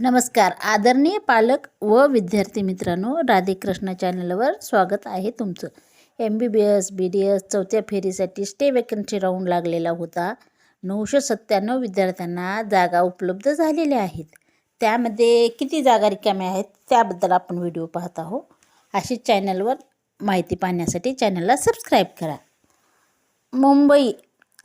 नमस्कार. आदरणीय पालक व विद्यार्थी मित्रांनो राधेकृष्ण चॅनलवर स्वागत आहे तुमचं. M B B S B D S चौथ्या फेरीसाठी स्टे वेकन्सी राऊंड लागलेला होता. नऊशे सत्त्याण्णव विद्यार्थ्यांना जागा उपलब्ध झालेल्या आहेत. त्यामध्ये किती जागा रिकाम्या आहेत त्याबद्दल आपण व्हिडिओ पाहत आहोत. अशी चॅनलवर माहिती पाहण्यासाठी चॅनलला सबस्क्राईब करा. मुंबई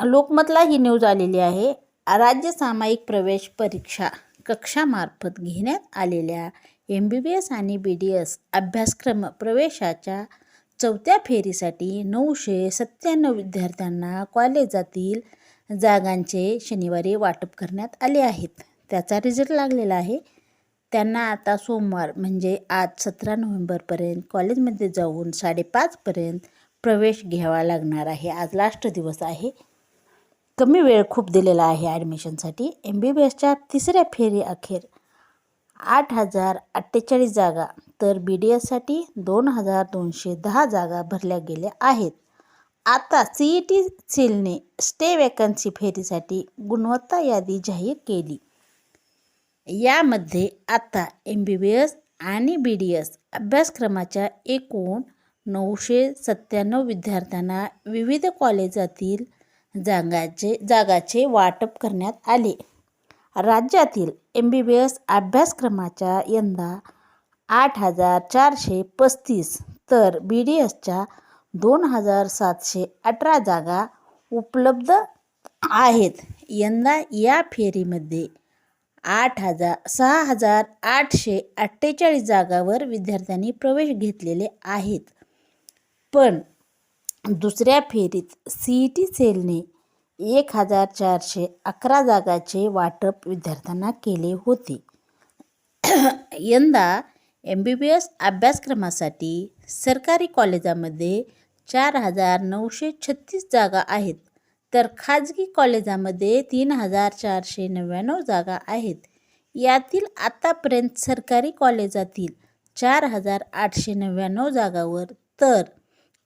लोकमतला ही न्यूज आलेली आहे. राज्य सामायिक प्रवेश परीक्षा. कक्षामार्फत घेण्यात आलेल्या एम बी बी एस आणि बी डी एस अभ्यासक्रम प्रवेशाच्या चौथ्या फेरीसाठी नऊशे सत्त्याण्णव विद्यार्थ्यांना कॉलेजातील जागांचे शनिवारी वाटप करण्यात आले आहेत. त्याचा रिझल्ट लागलेला आहे. त्यांना आता सोमवार म्हणजे आज सतरा नोव्हेंबरपर्यंत कॉलेजमध्ये जाऊन साडेपाचपर्यंत प्रवेश घ्यावा लागणार आहे. आज लास्ट दिवस आहे. कमी वेळ खूप दिलेला आहे ॲडमिशनसाठी. एम बी बी एसच्या तिसऱ्या फेरी अखेर आठ हजार अठ्ठेचाळीस जागा तर बी डी एससाठी दोन हजार दोनशे दहा जागा भरल्या गेल्या आहेत. आता सी ई टी सेलने स्टे वॅकन्सी फेरीसाठी गुणवत्ता यादी जाहीर केली. यामध्ये आता एम बी बी एस आणि बी डी एस अभ्यासक्रमाच्या एकूण नऊशे सत्त्याण्णव विद्यार्थ्यांना विविध कॉलेजातील जागाचे जागाचे वाटप करण्यात आले. राज्यातील एम बी बी एस अभ्यासक्रमाच्या यंदा आठ हजार चारशे पस्तीस तर बी डी एसच्या दोन हजार सातशे अठरा जागा उपलब्ध आहेत. यंदा या फेरीमध्ये आठ हजार सहा हजार आठशे अठ्ठेचाळीस जागावर विद्यार्थ्यांनी प्रवेश घेतलेले आहेत. पण दुसऱ्या फेरीत सी ई टी सेलने एक हजार चारशे अकरा जागाचे वाटप विद्यार्थ्यांना केले होते. यंदा एम बी बी एस अभ्यासक्रमासाठी सरकारी कॉलेजामध्ये चार हजार नऊशे छत्तीस जागा आहेत तर खाजगी कॉलेजामध्ये तीन हजार चारशे नव्याण्णव जागा आहेत. यातील आतापर्यंत सरकारी कॉलेजातील चार हजार आठशे नव्याण्णव जागावर तर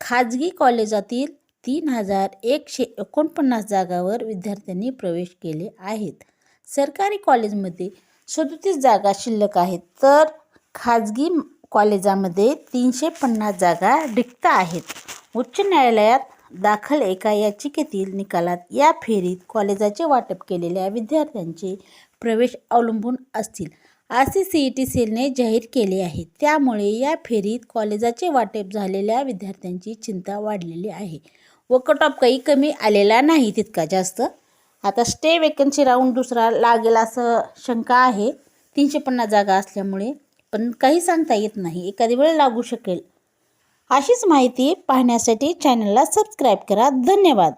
खाजगी कॉलेजातील तीन हजार एकशे एकोणपन्नास जागावर विद्यार्थ्यांनी प्रवेश केले आहेत. सरकारी कॉलेजमध्ये सदोतीस जागा शिल्लक आहेत तर खाजगी कॉलेजामध्ये तीनशे पन्नास जागा रिक्त आहेत. उच्च न्यायालयात दाखल एका याचिकेतील निकालात या फेरीत कॉलेजाचे वाटप केलेल्या विद्यार्थ्यांचे प्रवेश अवलंबून असतील. असे सी ई टी सेलने जाहीर केले आहे त्यामुळे या फेरीत कॉलेजाचे वाटप झालेल्या विद्यार्थ्यांची चिंता वाढलेली आहे. व कट ऑफ काही कमी आलेला नाही तितका जास्त. आता स्टे वेकन्सी राऊंड दुसरा लागेल असं शंका आहे. तीनशे पन्नास जागा असल्यामुळे पण काही सांगता येत नाही. एखादी वेळ लागू शकेल. अशीच माहिती पाहण्यासाठी चॅनलला सबस्क्राईब करा. धन्यवाद.